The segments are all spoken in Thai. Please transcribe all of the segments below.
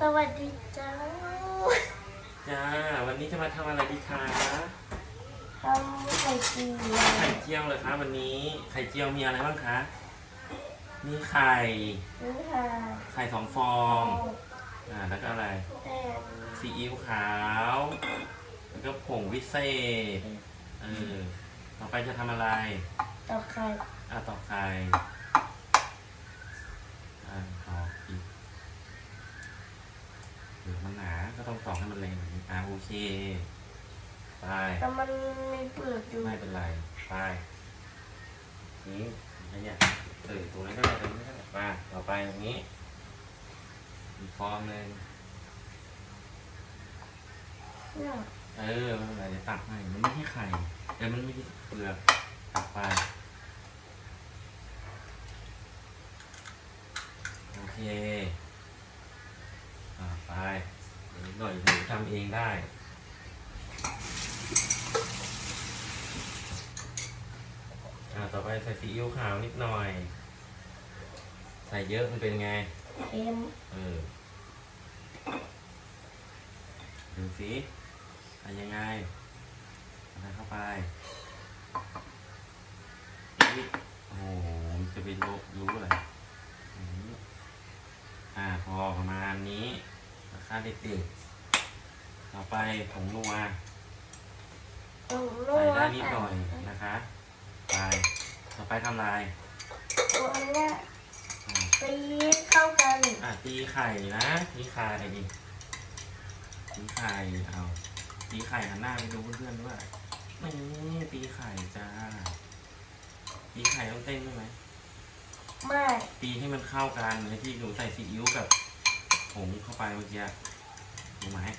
สวัสดีจ้าจ้า วันนี้จะมาทำอะไรดีคะทำไข่เจียวไข่เจียวเลยคะวันนี้ ไข่เจียวมีอะไรบ้างคะ มีไข่ นี่ค่ะไข่สองฟอง อ่า แล้วก็อะไรแป้งซีอิ๊วขาว แล้วก็ผงวิเศษ เออ ต่อไปจะทำอะไรตอกไข่อ่าตอกไข่อ่าตอกอีกเดี๋ยว มันหนา ก็ต้องตอกให้มันแรงแบบนี้อ่าโอเค ไป แต่มันมีเปลือกอยู่ไม่เป็นไร ไป นี่อะไรเนี่ยเออตรงนั้นก็ได้ตรงนี้ก็ได้ไปต่อไปตรงนี้ อีกฟองหนึ่งเนี่ยเออไม่เป็นไรเดี๋ยวตักให้มันไม่ใช่ไข่แต่มันไม่ใช่เปลือกตักไป โอเคอ่าไปเดี๋ยว หน่อยหนูทำเองได้ อ่าต่อไปใส่ซีอิ๊วขาวนิดหน่อย ใส่เยอะมันเป็นไง เค็มเออ ดูสิใส่ยังไงใส่เข้าไปอีกโอ้โหมันจะไปรู้รู้อะไรอืมอ่า พอประมาณนี้ราคาเด็กๆ ต่อไปผงนัวตรงนู้ใส่นได้นิดหน่อยนะคะไปต่อไปทำลายตัวเนี้ยอ่าตีเข้ากันอะตีไข่นะตีไข่ดิตีไข่เอาตีไข่หันหน้าไปดูเพื่อนๆด้วยนี่ตีไข่จ้าตีไข่ต้องเต้นด้วยไหมไม่ตีให้มันเข้ากันเหมือนที่หนูใส่ซีอิ๊วกับผงเข้าไปเมื่อกี้รู้ไหมอืม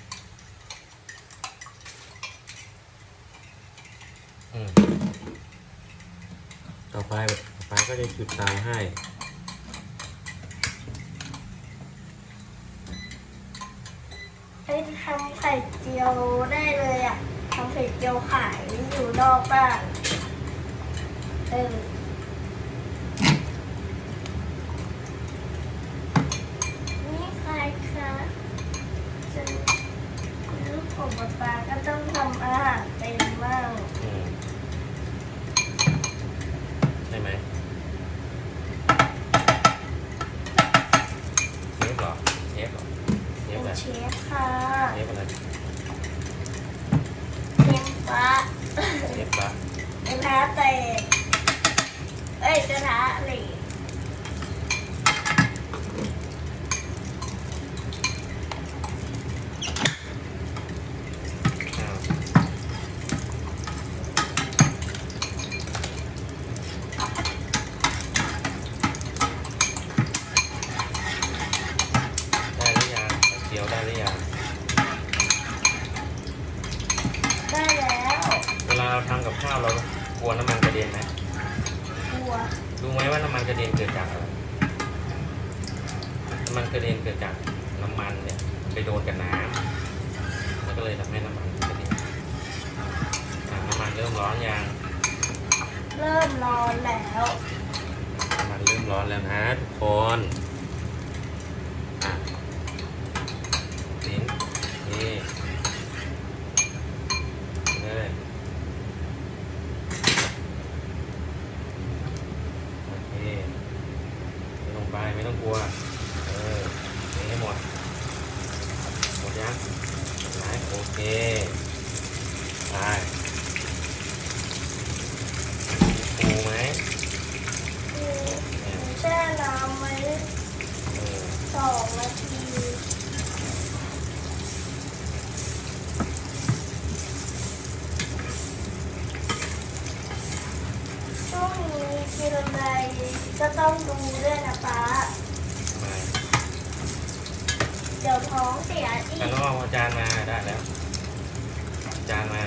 ต่อไปต่อไปก็จะจุดเตาให้ให้ทำไข่เจียวได้เลยอะทำไข่เจียวขายอยู่นอกบ้านเออนี่ใครคะฉันลูกของป๊าป๊าก็ต้องทำอาหารเป็นบ้าง อืมใช่ไหมเชฟเหรอเชฟเหรอเช เป็ ฟ น อะไร เชฟค่ะ เชฟอะไร เชฟฟ้า เชฟปะ กระทะแตกเอ้ยกระทะเหล็ก อ้าวได้หรือยังเคี้ยวได้หรือยัง ได้แล้ว เวลาเรา ทำกับข้าวเรากลัวน้ำมันกระเด็นไหมครัวรู้ไหมว่าน้ำมันกระเด็นเกิดจากอะไรน้ำมันกระเด็นเกิดจากน้ำมันเนี่ยไปโดนกับน้ำมันก็เลยทำให้น้ำมันกระเด็นอะน้ำมันเริ่มร้อนยังเริ่มร้อนแล้ว น้ำมันเริ่มร้อนแล้วนะทุกคน อะสินนี่เลยโอเคไม่ต้องไปไม่ต้องกลั วเออเทให้หมด หมดยังไหนโอเคไปปูไหมแช่น้ำไว้เออสองนาทีช่วงนี้กินอะไรก็ต้องดูด้วยนะป๊า เดี๋ยวท้องเสียอีแล้วกก็เอาจานมาได้แล้ว จานมา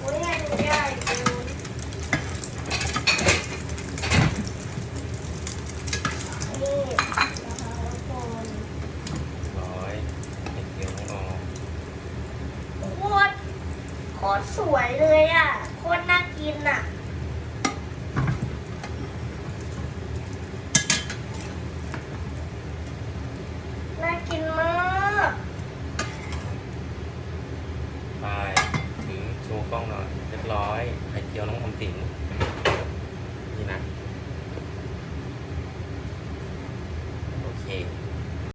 อุ้ยอันนี้ใหญ่เกินนี่นะคะทุกคนร้อยเห็ดเกี๊ยวไม่ออกโคตรโคตรสวยเลยอะ โคตรน่ากินอะ อ น่ากินมาก ไปถึงโชว์ กล้องหน่อยเรียบร้อยไข่เจียวน้องทำสิง